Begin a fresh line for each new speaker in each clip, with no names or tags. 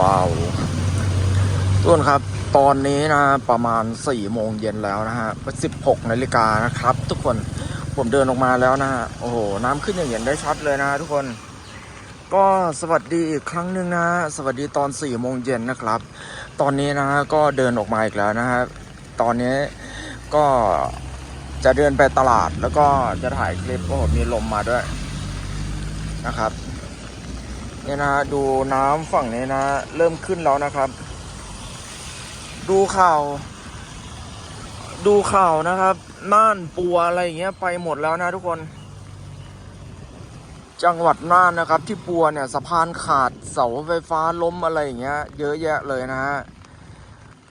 ว้าวทุกคนครับตอนนี้นะประมาณ4โมงเย็นแล้วนะฮะ16นาฬิกานะครับ ทุกคนผมเดินออกมาแล้วนะฮะโอ้โหน้ำขึ้นอย่างเห็นได้ชัดเลยนะทุกคน ก็สวัสดีอีกครั้งหนึ่งนะสวัสดีตอน4โมงเย็นนะครับ ตอนนี้นะฮะก็เดินออกมาอีกแล้วนะฮะตอนนี้ก็จะเดินไปตลาดแล้วก็จะถ่ายคลิปโอ้โหมีลมมาด้วยนะครับ เนี่ยนะฮะดูน้ำฝั่งนี้นะ เริ่มขึ้นแล้วนะครับ ดูข่าว ดูข่าวนะครับ น่านปัวอะไรอย่างเงี้ยไปหมดแล้วนะทุกคน จังหวัดน่านนะครับ ที่ปัวเนี่ยสะพานขาดเสาไฟฟ้าล้มอะไรอย่างเงี้ย เยอะแยะเลยนะฮะ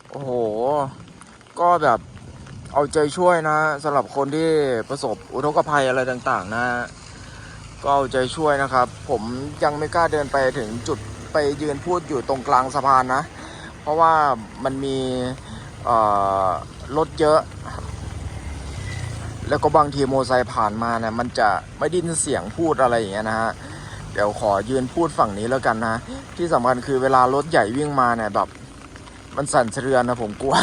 โอ้โห ก็แบบเอาใจช่วยนะสำหรับคนที่ประสบอุทกภัยอะไรต่าง ๆ นะฮะ ก็เอาใจช่วยนะครับ ผมยังไม่กล้าเดินไปถึงจุดไปยืนพูดอยู่ตรงกลางสะพานนะ เพราะว่ามันมีรถเยอะ แล้วก็บางทีโมไซค์ผ่านมาเนี่ยมันจะไม่ได้นเสียงพูดอะไรอย่างเงี้ยนะฮะเดี๋ยวขอยืนพูดฝั่งนี้แล้วกันนะ ที่สำคัญคือเวลารถใหญ่วิ่งมาเนี่ยแบบมันสั่นสะเทือนนะผมกลัว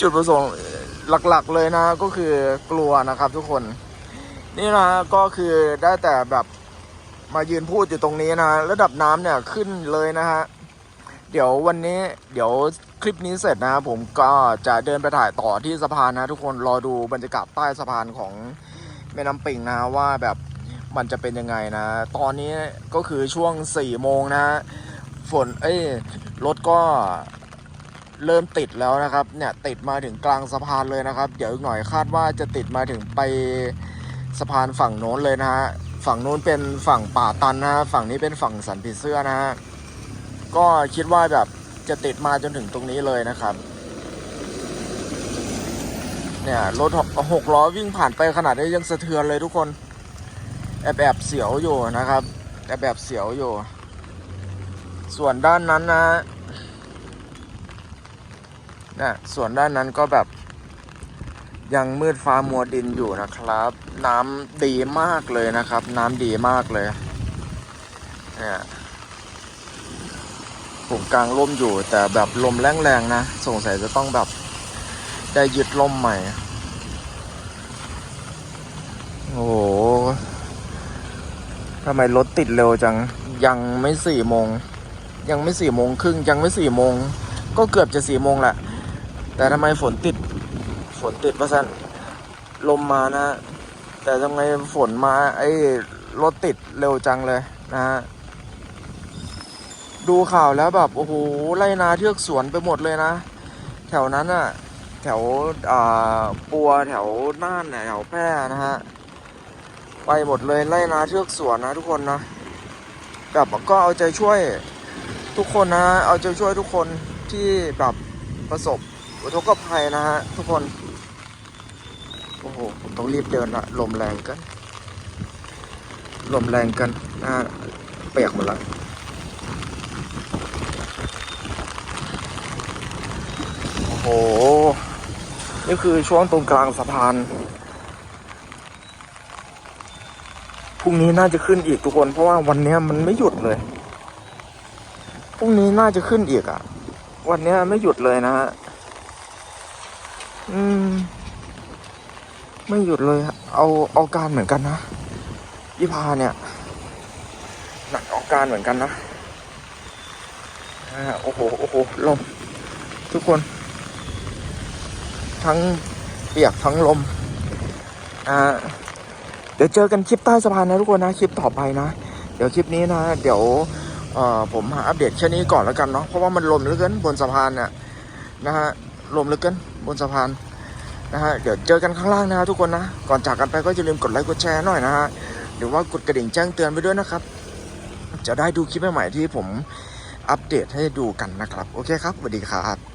จุดประสงค์หลักๆเลยนะก็คือกลัวนะครับทุกคน นี่นะก็คือได้แต่แบบมายืนพูดอยู่ตรงนี้นะระดับน้ำเนี่ยขึ้นเลยนะฮะเดี๋ยววันนี้เดี๋ยวคลิปนี้เสร็จนะผมก็จะเดินไปถ่ายต่อที่สะพานนะ ทุกคนรอดูบรรยากาศใต้สะพานของแม่น้ำปิงนะว่าแบบมันจะเป็นยังไงนะ ตอนนี้ก็คือช่วง4ี่โมงนะฝนเอ้ยรถก็เริ่มติดแล้วนะครับ เนี่ยติดมาถึงกลางสะพานเลยนะครับ เดี๋ยวอีกหน่อยคาดว่าจะติดมาถึงไป สะพานฝั่งโน้นเลยนะฮะฝั่งโน้นเป็นฝั่งป่าตันนะฮะฝั่งนี้เป็นฝั่งสันผีเสื้อนะฮะก็คิดว่าแบบจะติดมาจนถึงตรงนี้เลยนะครับ เนี่ยรถหกล้อวิ่งผ่านไปขนาดนี้ยังสะเทือนเลยทุกคน แอบแอบเสียวอยู่นะครับ แอบแอบเสียวอยู่ ส่วนด้านนั้นนะนะส่วนด้านนั้นก็แบบ ยังมืดฟ้ามัวดินอยู่นะครับ น้ำดีมากเลยนะครับ น้ำดีมากเลยเนี่ยผมกลางร่มอยู่แต่แบบลมแรงๆนะสงสัยจะต้องแบบได้ยึดร่มใหม่ โอ้โหทำไมรถติดเร็วจัง ยังไม่สี่โมง ยังไม่สี่โมงครึ่ง ยังไม่สี่โมง ก็เกือบจะสี่โมงแหละ แต่ทำไมฝนติด ฝนติดประสันลมมานะ แต่ทำไมฝนมาไอ้รถติดเร็วจังเลยนะฮะดูข่าวแล้วแบบโอ้โหไล่นาเทือกสวนไปหมดเลยนะ แถวนั้นอะแถวอ่าปัวแถวน่านแถวแพร่นะฮะไปหมดเลยไล่นาเทือกสวนนะทุกคนนะแบบก็เอาใจช่วยทุกคนนะ เอาใจช่วยทุกคนที่แบบประสบอุทกภัยนะฮะทุกคน อ้โหผมต้องรีบเดินละลมแรงกันลมแรงกันนะฮะเปียกหมดละโอ้โห นี่คือช่วงตรงกลางสะพานพรุ่งนี้น่าจะขึ้นอีกทุกคน เพราะว่าวันนี้มันไม่หยุดเลยพรุ่งนี้น่าจะขึ้นอีกอะ่ะ วันนี้ไม่หยุดเลยนะฮะอืม ไม่หยุดเลย เอาเอาการเหมือนกันนะยี่พาเนี่ย หนักเอาการเหมือนกันนะอ่าโอ้โหโอ้โหลม ทุกคน ทั้งเปียกทั้งลม อ่า เดี๋ยวเจอกันคลิปใต้สะพานนะทุกคนนะคลิปต่อไปนะ เดี๋ยวคลิปนี้นะ เดี๋ยวผมหาอัปเดตแค่นี้ก่อนแล้วกันเนาะเพราะว่ามันลมเหลือเกินบนสะพานเนี่ยนะฮะลมเหลือเกินบนสะพาน นะฮะเดี๋ยวเจอกันข้างล่างนะทุกคนนะ ก่อนจากกันไปก็อย่าลืมกดไลค์กดแชร์หน่อยนะฮะหรือว่ากดกระดิ่งแจ้งเตือนไปด้วยนะครับ จะได้ดูคลิปใหม่ๆที่ผมอัปเดตให้ดูกันนะครับ โอเคครับสวัสดีครับ